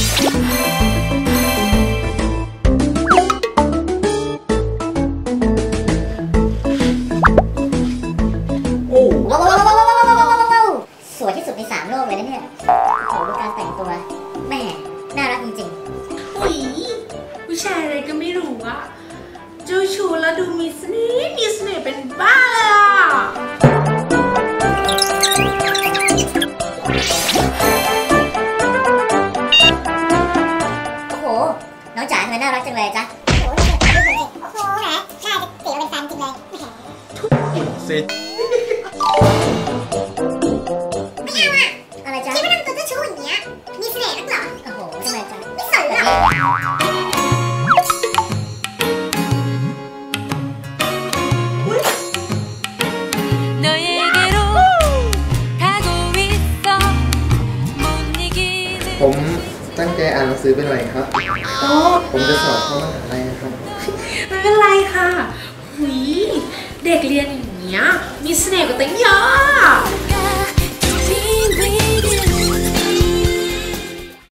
โอ้ว้าวว้าวว้าวว้าวว้าวว้าวว้าวสวยที่สุดในสามโลกเลยนะเนี่ยโอ้โหดูการแต่งตัวแม่น่ารักจริงอุ๊ยผู้ชายอะไรก็ไม่รู้อะเจ้าชู้แล้วดูมีเสน่ห์มีเสน่ห์เป็นบ้า จ๋าทำไมน่ารักจังเลยจ๊ะโอ้โหแหม่จะเสียเป็นแฟนจริงเลยสิไม่เอาอะอะไรจ๊ะคิดว่ทำตัวเจ้าชู้อย่างเงี้ยมีเสน่ห์นักเหรอโอ้โหทำไมจ๊ะไม่สนหรอกผม ตั้งใจอ่านหนังสือไปหน่อยครับผมจะสอบเข้ามหาลัยนะครับไม่เป็นไรค่ะหุยเด็กเรียนอย่างเงี้ยมีเสน่ห์กว่าตั้งเยอะ